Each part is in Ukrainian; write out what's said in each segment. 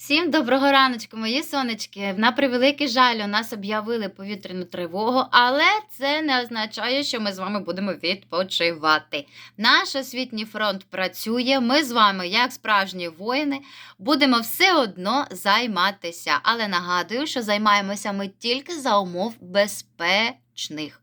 Всім доброго раночку, мої сонечки. На превеликий жаль, у нас об'явили повітряну тривогу, але це не означає, що ми з вами будемо відпочивати. Наш освітній фронт працює. Ми з вами, як справжні воїни, будемо все одно займатися. Але нагадую, що займаємося ми тільки за умов безпечних.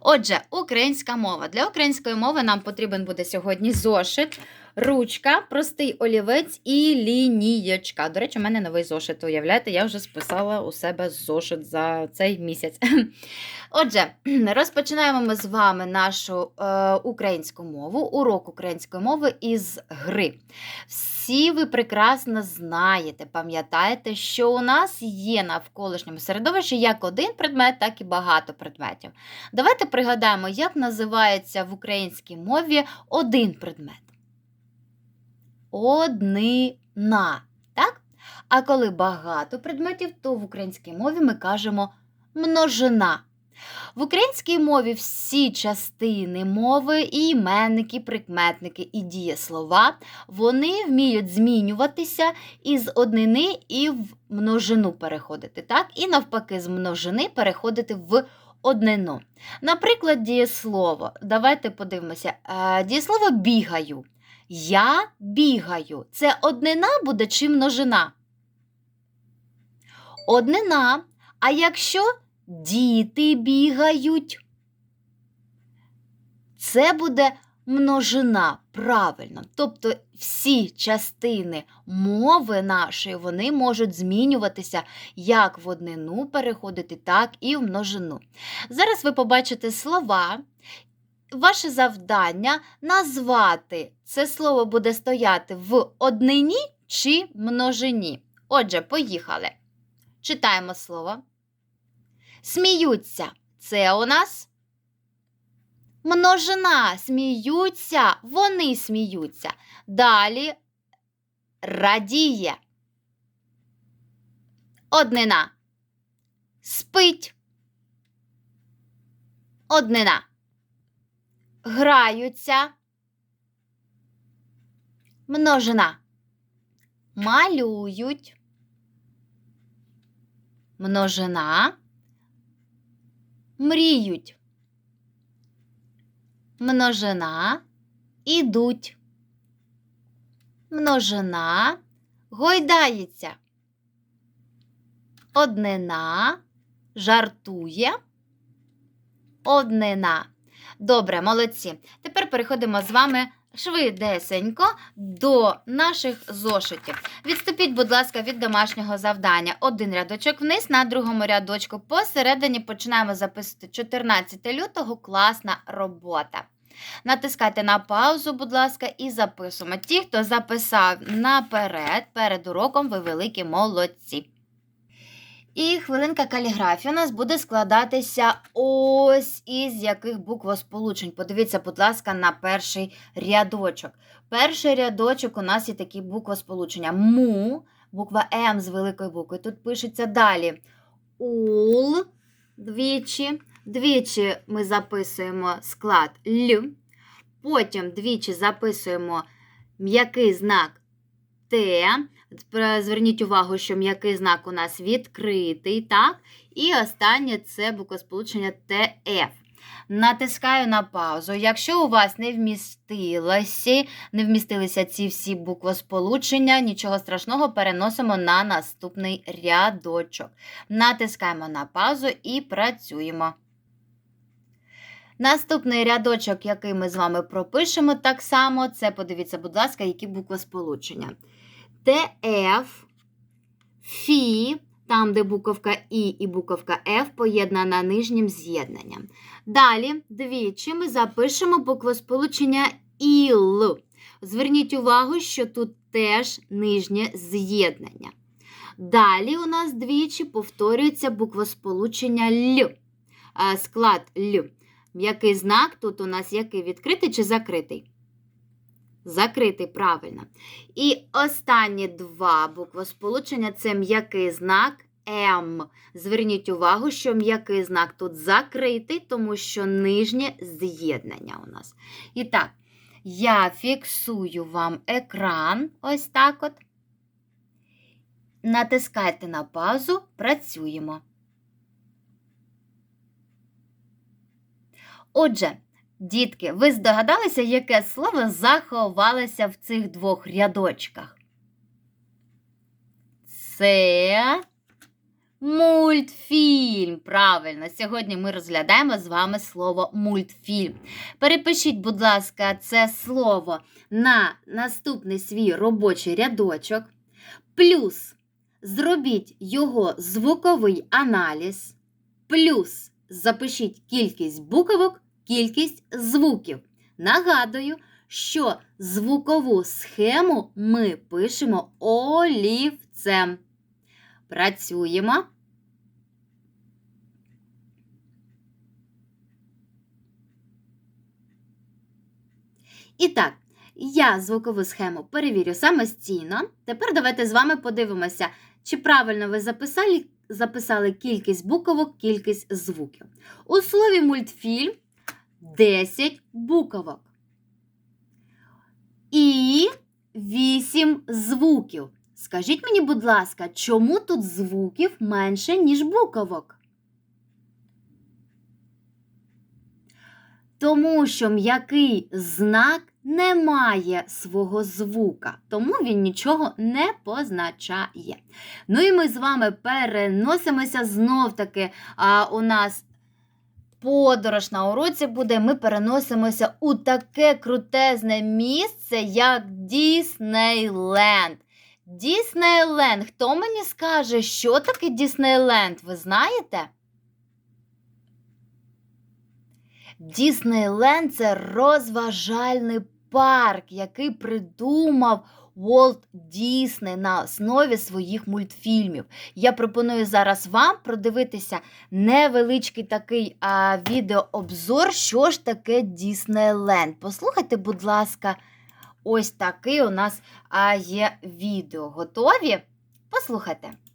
Отже, українська мова. Для української мови нам потрібен буде сьогодні зошит, ручка, простий олівець і лінієчка. До речі, у мене новий зошит. Уявляєте, я вже списала у себе зошит за цей місяць. Отже, розпочинаємо ми з вами нашу е, українську мову, урок української мови із гри. Всі ви прекрасно знаєте, пам'ятаєте, що у нас є навколишньому середовищі як один предмет, так і багато предметів. Давайте пригадаємо, як називається в українській мові один предмет. Однина. Так? А коли багато предметів, то в українській мові ми кажемо множина. В українській мові всі частини мови, і іменники, прикметники, і дієслова, вони вміють змінюватися із однини і в множину переходити. Так? І навпаки, з множини переходити в однину. Наприклад, дієслово. Давайте подивимося. Е, Дієслово бігаю. Я бігаю. Це однина буде чи множина? Однина. А якщо діти бігають, це буде множина. Правильно. Тобто всі частини мови нашої вони можуть змінюватися як в однину переходити, так і в множину. Зараз ви побачите слова. Ваше завдання назвати це слово буде стояти в однині чи множині. Отже, поїхали. Читаємо слово. Сміються. Це у нас множина. Сміються, вони сміються. Далі радіє. Однина. Спить. Однина. Граються. Множина. Малюють. Множина. Мріють. Множина. Ідуть. Множина. Гойдається. Однина. Жартує. Однина. Добре, молодці. Тепер переходимо з вами швидесенько до наших зошитів. Відступіть, будь ласка, від домашнього завдання. Один рядочок вниз, на другому рядочку посередині починаємо записувати 14 лютого. Класна робота. Натискайте на паузу, будь ласка, і записуємо. Ті, хто записав наперед, перед уроком, ви великі молодці. І хвилинка каліграфії у нас буде складатися ось із яких буквосполучень. Подивіться, будь ласка, на перший рядочок. Перший рядочок у нас є такі буквосполучення. Му, буква М з великої букви. Тут пишеться далі. Ул, двічі. Двічі ми записуємо склад Л. Потім двічі записуємо м'який знак Т. Зверніть увагу, що м'який знак у нас відкритий, так? І останнє це буквосполучення ТФ. Натискаю на паузу. Якщо у вас не вмістилися, не вмістилися ці всі буквосполучення, нічого страшного, переносимо на наступний рядочок. Натискаємо на паузу і працюємо. Наступний рядочок, який ми з вами пропишемо так само, це подивіться, будь ласка, які буквосполучення. ТФ, Фі, там, де буковка І і буковка Ф поєднана нижнім з'єднанням. Далі, двічі ми запишемо буквосполучення ІЛ. Зверніть увагу, що тут теж нижнє з'єднання. Далі у нас двічі повторюється буквосполучення Л. Склад Л. М'який знак тут у нас який відкритий чи закритий? Закритий, правильно. І останні два буквосполучення це м'який знак М. Зверніть увагу, що м'який знак тут закритий, тому що нижнє з'єднання у нас. І так, я фіксую вам екран ось так от. Натискайте на паузу, працюємо. Отже, дітки, ви здогадалися, яке слово заховалося в цих двох рядочках? Це мультфільм. Правильно, сьогодні ми розглядаємо з вами слово мультфільм. Перепишіть, будь ласка, це слово на наступний свій робочий рядочок. Плюс зробіть його звуковий аналіз. Плюс запишіть кількість буквок, кількість звуків. Нагадую, що звукову схему ми пишемо олівцем. Працюємо. І так, я звукову схему перевірю самостійно. Тепер давайте з вами подивимося, чи правильно ви записали, записали кількість буквок, кількість звуків. У слові мультфільм 10 буквок. І 8 звуків. Скажіть мені, будь ласка, чому тут звуків менше, ніж буквок? Тому що м'який знак не має свого звука, тому він нічого не позначає. Ну і ми з вами переносимося знов-таки. А у нас подорож на уроці буде. Ми переносимося у таке крутезне місце, як Діснейленд. Діснейленд. Хто мені скаже, що таке Діснейленд? Ви знаєте? Діснейленд це розважальний парк, який придумав Уолт Дісней на основі своїх мультфільмів. Я пропоную зараз вам продивитися невеличкий такий а, відеообзор, що ж таке Діснейленд. Послухайте, будь ласка, ось такий у нас а, є відео. Готові? Послухайте.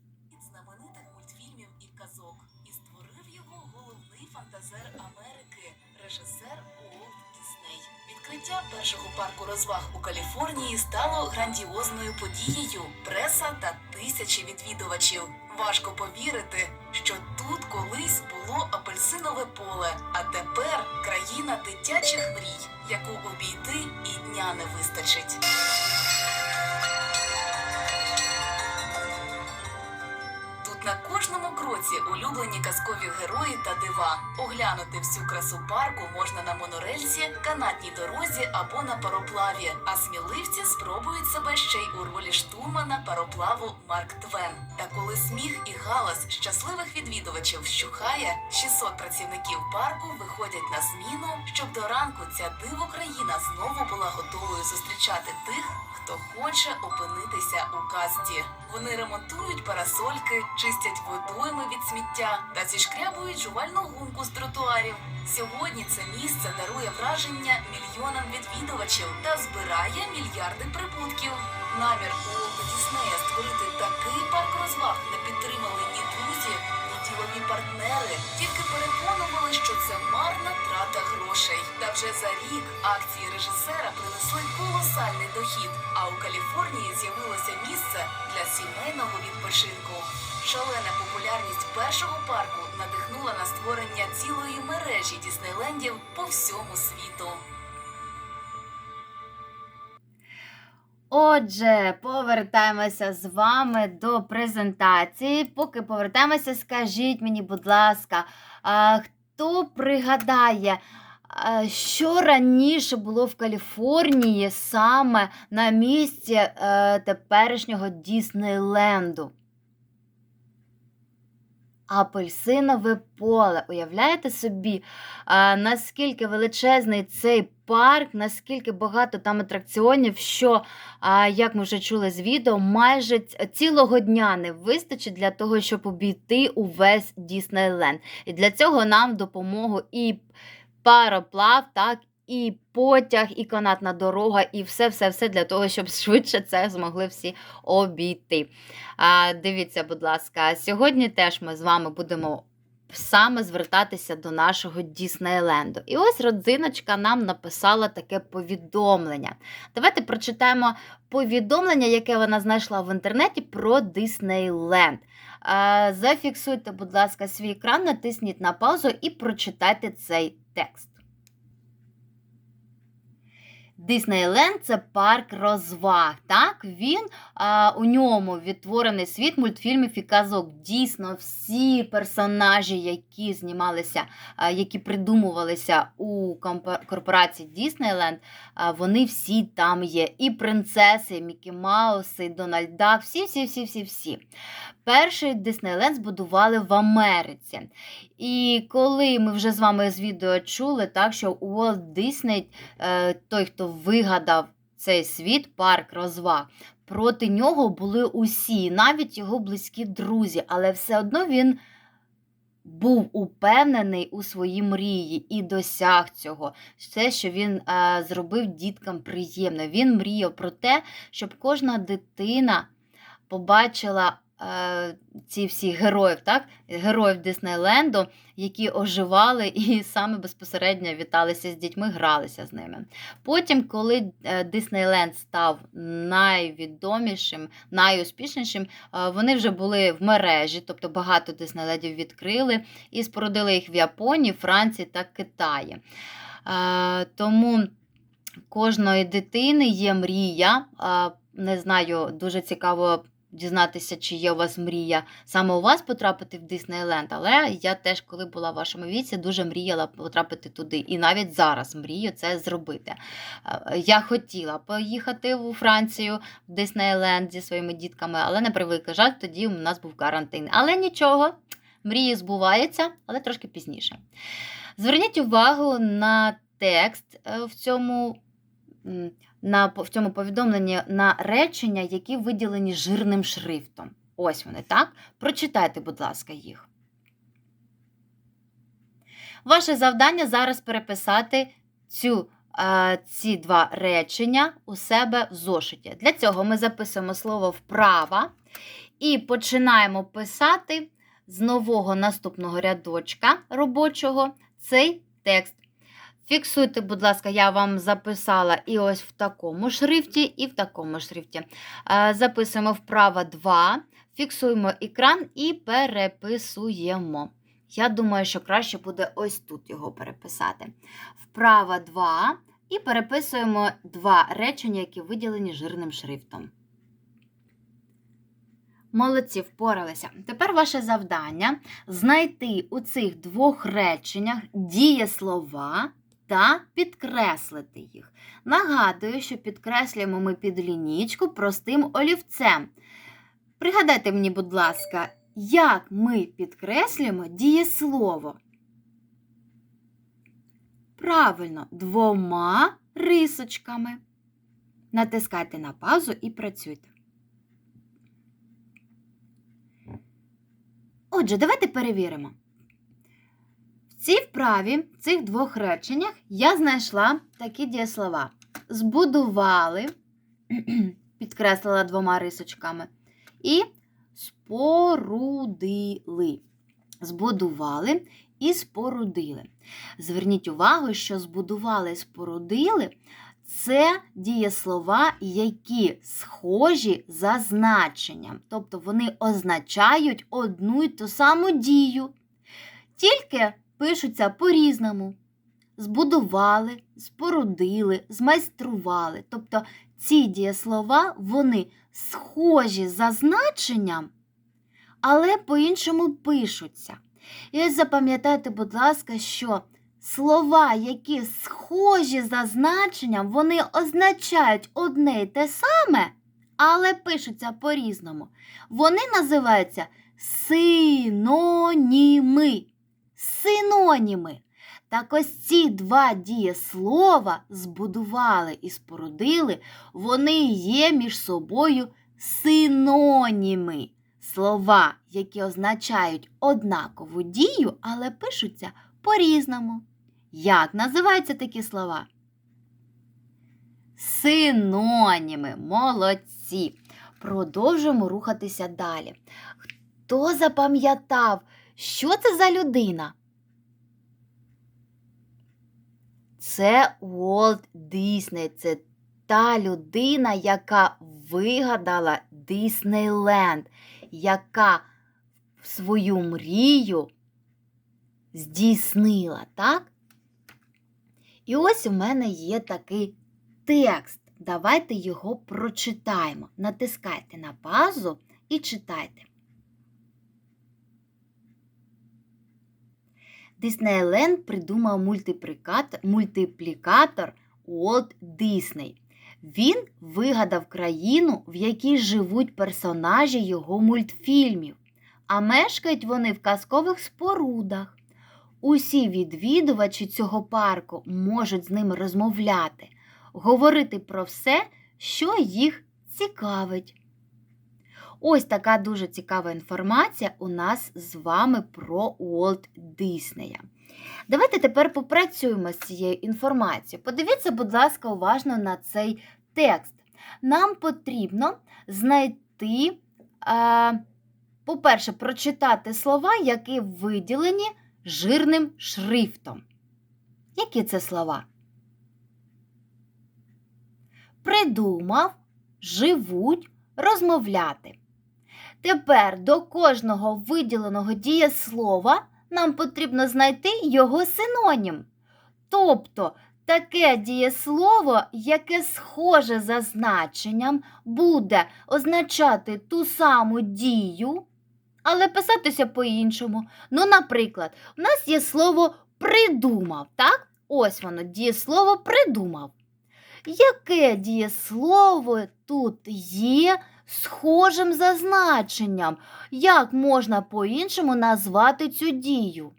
Першого парку розваг у Каліфорнії стало грандіозною подією. Преса та тисячі відвідувачів. Важко повірити, що тут колись було апельсинове поле, а тепер країна дитячих мрій, яку обійти і дня не вистачить. Тут на кожному кроці улюблені казкові герої та дива. Оглянути всю красу парку можна на монорельсі, канатній дорозі або на пароплаві. А сміливці спробують себе ще й у ролі штурмана пароплаву Марк Твен. Та коли сміх і галас щасливих відвідувачів вщухає, 600 працівників парку виходять на зміну, щоб до ранку ця диво країна знову була готовою зустрічати тих, хто хоче опинитися у казці. Вони ремонтують парасольки, чистять водойми від сміття та зішкрябують жувальну гумку з тротуарів. Сьогодні це місце дарує враження мільйонам відвідувачів та збирає мільярди прибутків. Намір у Діснея створити такий парк розваг не підтримали ні друзі, ділові партнери, тільки переконували, що це марна трата грошей. Та вже за рік акції режисера принесли колосальний дохід. А у Каліфорнії з'явилося місце для сімейного відпочинку. Шалена популярність першого парку надихнула на створення цілої мережі Діснейлендів по всьому світу. Отже, повертаємося з вами до презентації. Поки повертаємося, скажіть мені, будь ласка, хто пригадає, що раніше було в Каліфорнії саме на місці е, теперішнього Діснейленду? Апельсинове поле. Уявляєте собі, наскільки величезний цей парк, наскільки багато там атракціонів, що, як ми вже чули з відео, майже цілого дня не вистачить для того, щоб обійти увесь Діснейленд. І для цього нам допомогу і пароплав, так, і потяг, і канатна дорога, і все-все-все для того, щоб швидше це змогли всі обійти. А, дивіться, будь ласка, сьогодні теж ми з вами будемо саме звертатися до нашого Діснейленду. І ось родзиночка нам написала таке повідомлення. Давайте прочитаємо повідомлення, яке вона знайшла в інтернеті про Диснейленд. Е, Зафіксуйте, будь ласка, свій екран, натисніть на паузу і прочитайте цей текст. Диснейленд це парк розваг. Так, він а, у ньому відтворений світ мультфільмів і казок. Дійсно, всі персонажі, які знімалися, а, які придумувалися у корпорації Діснейленд, а, вони всі там є. І принцеси, і Мікі Мауси, і Дональд Дак, всі, всі, всі, всі, всі. Перший Диснейленд збудували в Америці. І коли ми вже з вами з відео чули, так що Уолт Дисней, е, той, хто вигадав цей світ, парк розваг, проти нього були усі, навіть його близькі друзі, але все одно він був упевнений у своїй мрії і досяг цього. Все, що він е, зробив діткам приємно. Він мріяв про те, щоб кожна дитина побачила ці всі героїв, так? героїв Диснейленду, які оживали і саме безпосередньо віталися з дітьми, гралися з ними. Потім, коли е, Диснейленд став найвідомішим, найуспішнішим, е, вони вже були в мережі, тобто багато Диснейлендів відкрили і спорудили їх в Японії, Франції та Китаї. Е, Тому кожної дитини є мрія. Е, Не знаю, дуже цікаво дізнатися, чи є у вас мрія саме у вас потрапити в Диснейленд. Але я теж, коли була в вашому віці, дуже мріяла потрапити туди. І навіть зараз мрію це зробити. Е, Я хотіла поїхати у Францію в Диснейленд зі своїми дітками, але на превеликий жаль, тоді у нас був карантин. Але нічого, мрії збуваються, але трошки пізніше. Зверніть увагу на текст е, в цьому. На, в цьому повідомленні на речення, які виділені жирним шрифтом. Ось вони, так? Прочитайте, будь ласка, їх. Ваше завдання зараз переписати цю, е, ці два речення у себе в зошиті. Для цього ми записуємо слово вправа і починаємо писати з нового наступного рядочка робочого цей текст. Фіксуйте, будь ласка, я вам записала і ось в такому шрифті, і в такому шрифті. Е, Записуємо вправо 2, фіксуємо екран і переписуємо. Я думаю, що краще буде ось тут його переписати. Вправо 2 і переписуємо два речення, які виділені жирним шрифтом. Молодці, впоралися. Тепер ваше завдання знайти у цих двох реченнях дієслова та підкреслити їх. Нагадую, що підкреслюємо ми під лінічку простим олівцем. Пригадайте мені, будь ласка, як ми підкреслюємо дієслово? Правильно, двома рисочками. Натискайте на паузу і працюйте. Отже, давайте перевіримо. Цій вправі, в цих двох реченнях, я знайшла такі дієслова. Збудували, підкреслила двома рисочками, і спорудили. Збудували і спорудили. Зверніть увагу, що збудували і спорудили це дієслова, які схожі за значенням. Тобто вони означають одну й ту саму дію. Тільки пишуться по-різному. Збудували, спорудили, змайстрували. Тобто ці дієслова вони схожі за значенням, але по-іншому пишуться. І ось запам'ятайте, будь ласка, що слова, які схожі за значенням, вони означають одне й те саме, але пишуться по-різному. Вони називаються синоніми. Синоніми. Так ось ці два дієслова збудували і спорудили, вони є між собою синоніми. Слова, які означають однакову дію, але пишуться по-різному. Як називаються такі слова? Синоніми. Молодці. Продовжуємо рухатися далі. Хто запам'ятав, Що це за людина? Це Уолт Дісней. Це та людина, яка вигадала Диснейленд, яка свою мрію здійснила, так? І ось у мене є такий текст. Давайте його прочитаємо. Натискайте на пазу і читайте. Диснейленд придумав мультиплікатор, Уолт Дисней. Він вигадав країну, в якій живуть персонажі його мультфільмів, а мешкають вони в казкових спорудах. Усі відвідувачі цього парку можуть з ними розмовляти, говорити про все, що їх цікавить. Ось така дуже цікава інформація у нас з вами про Уолт Диснея. Давайте тепер попрацюємо з цією інформацією. Подивіться, будь ласка, уважно на цей текст. Нам потрібно знайти, а, по-перше, прочитати слова, які виділені жирним шрифтом. Які це слова? Придумав, живуть, розмовляти. Тепер до кожного виділеного дієслова нам потрібно знайти його синонім. Тобто таке дієслово, яке схоже за значенням, буде означати ту саму дію, але писатися по-іншому. Ну, наприклад, у нас є слово придумав, так? Ось воно, дієслово придумав. Яке дієслово тут є схожим за значенням? Як можна по-іншому назвати цю дію?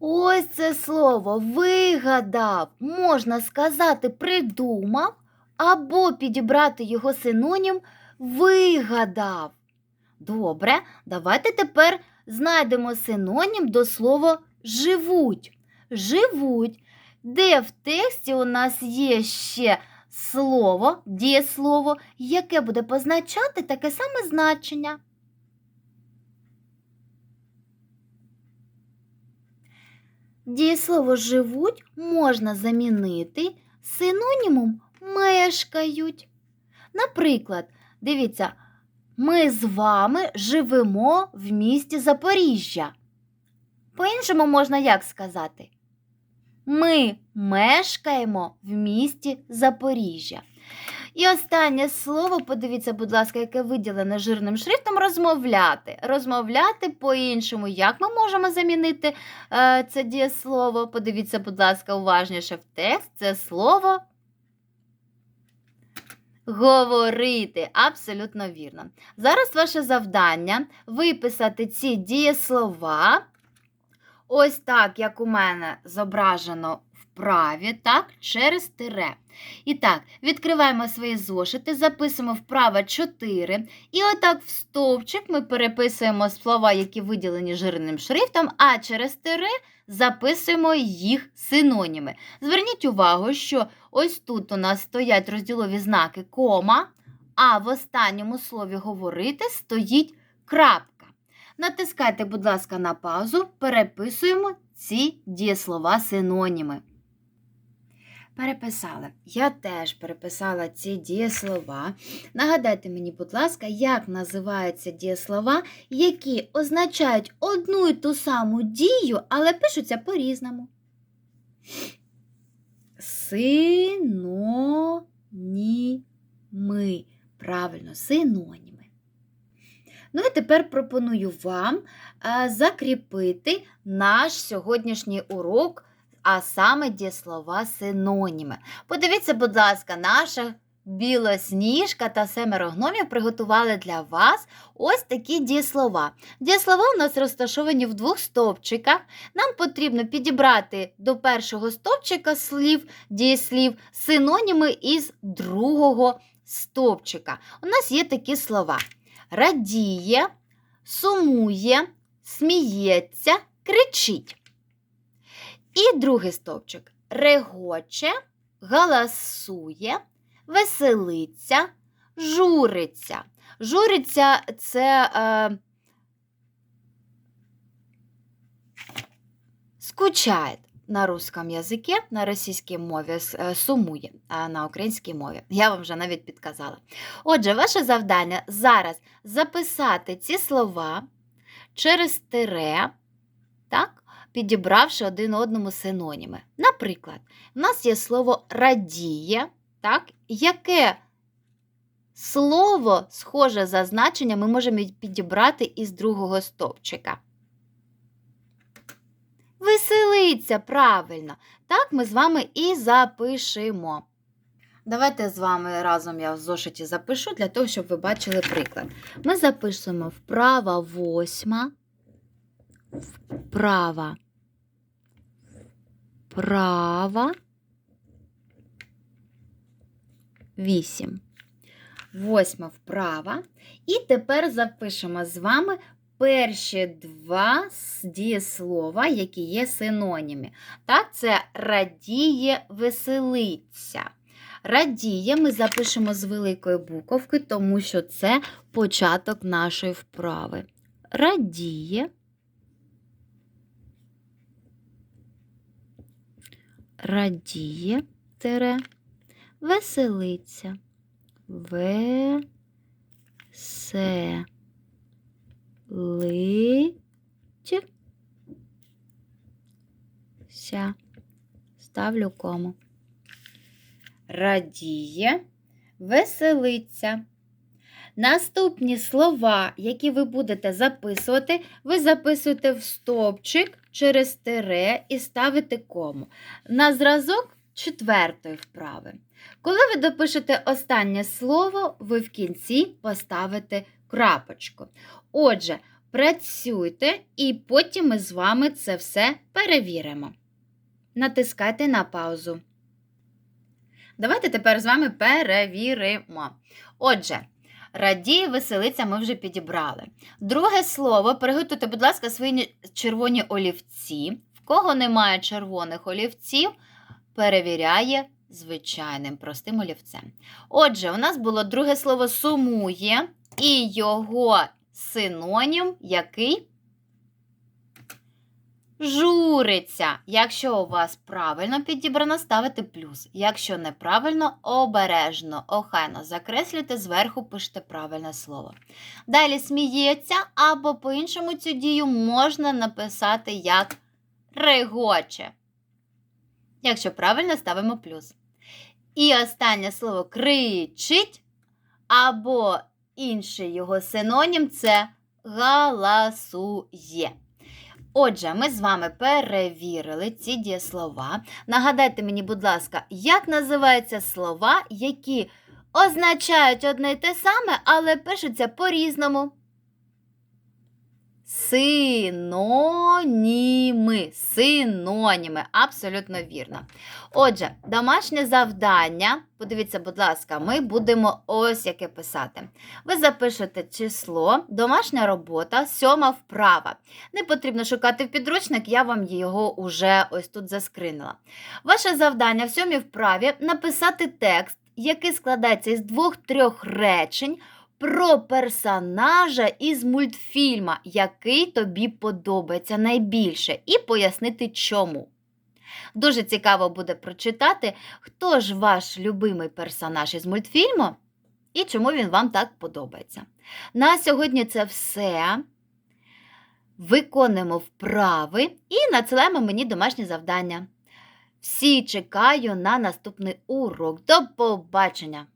Ось це слово вигадав. Можна сказати придумав або підібрати його синонім вигадав. Добре, давайте тепер знайдемо синонім до слова живуть. Живуть, де в тексті у нас є ще слово, дієслово, яке буде позначати таке саме значення. Дієслово живуть можна замінити синонімом мешкають. Наприклад, дивіться, ми з вами живемо в місті Запоріжжя. По-іншому можна як сказати? Ми мешкаємо в місті Запоріжжя. І останнє слово, подивіться, будь ласка, яке виділене жирним шрифтом розмовляти. Розмовляти по-іншому. Як ми можемо замінити е, це дієслово? Подивіться, будь ласка, уважніше в текст. Це слово говорити. Абсолютно вірно. Зараз ваше завдання виписати ці дієслова. Ось так, як у мене зображено вправі, так, через тире. І так, відкриваємо свої зошити, записуємо вправо 4. І отак в стовпчик ми переписуємо слова, які виділені жирним шрифтом, а через тире записуємо їх синоніми. Зверніть увагу, що ось тут у нас стоять розділові знаки кома, а в останньому слові говорити стоїть крапка. Натискайте, будь ласка, на паузу, переписуємо ці дієслова синоніми. Переписала. Я теж переписала ці дієслова. Нагадайте мені, будь ласка, як називаються дієслова, які означають одну і ту саму дію, але пишуться по-різному. Синоніми. Правильно, синоніми. Ну і тепер пропоную вам закріпити наш сьогоднішній урок, а саме дієслова синоніми. Подивіться, будь ласка, наша білосніжка та семеро гномів приготували для вас ось такі дієслова. Дієслова у нас розташовані в двох стовпчиках. Нам потрібно підібрати до першого стовпчика слів, дієслів синоніми із другого стовпчика. У нас є такі слова радіє, сумує, сміється, кричить. І другий стовпчик регоче, галасує, веселиться, журиться. Журиться це е, скучає на русском язикі, на російській мові е, сумує, а на українській мові. Я вам вже навіть підказала. Отже, ваше завдання зараз записати ці слова через тире, так, підібравши один одному синоніми. Наприклад, у нас є слово радіє, так, яке слово, схоже за значенням, ми можемо підібрати із другого стовпчика. Веселиться, правильно. Так ми з вами і запишемо. Давайте з вами разом я в зошиті запишу для того, щоб ви бачили приклад. Ми запишемо вправа восьма, вправа, права, вісім. Восьма вправа. І тепер запишемо з вами перші два дієслова, які є синоніми. Так, це радіє, веселиться. Радіє ми запишемо з великої буковки, тому що це початок нашої вправи. Радіє. Радіє, тире, веселиться. Веселить. Ся. Ставлю кому. Радіє, веселиться. Наступні слова, які ви будете записувати, ви записуєте в стовпчик через тире і ставите кому. На зразок четвертої вправи. Коли ви допишете останнє слово, ви в кінці поставите крапочку. Отже, працюйте, і потім ми з вами це все перевіримо. Натискайте на паузу. Давайте тепер з вами перевіримо. Отже, радіє, веселиться ми вже підібрали. Друге слово, приготуйте, будь ласка, свої червоні олівці. В кого немає червоних олівців, перевіряє звичайним простим олівцем. Отже, у нас було друге слово сумує і його синонім, який журиться. Якщо у вас правильно підібрано, ставите плюс. Якщо неправильно, обережно, охайно закреслюйте, зверху пишете правильне слово. Далі сміється, або по-іншому цю дію можна написати як регоче. Якщо правильно, ставимо плюс. І останнє слово кричить, або інший його синонім це галасує. Отже, ми з вами перевірили ці дієслова. Нагадайте мені, будь ласка, як називаються слова, які означають одне й те саме, але пишуться по-різному. Синоніми. Синоніми. Абсолютно вірно. Отже, домашнє завдання. Подивіться, будь ласка, ми будемо ось яке писати. Ви запишете число, домашня робота, сьома вправа. Не потрібно шукати в підручник, я вам його уже ось тут заскринила. Ваше завдання в сьомій вправі написати текст, який складається із двох-трьох речень про персонажа із мультфільма, який тобі подобається найбільше, і пояснити чому. Дуже цікаво буде прочитати, хто ж ваш любимий персонаж із мультфільму і чому він вам так подобається. На сьогодні це все. Виконуємо вправи і надсилаємо мені домашні завдання. Всі чекаю на наступний урок. До побачення!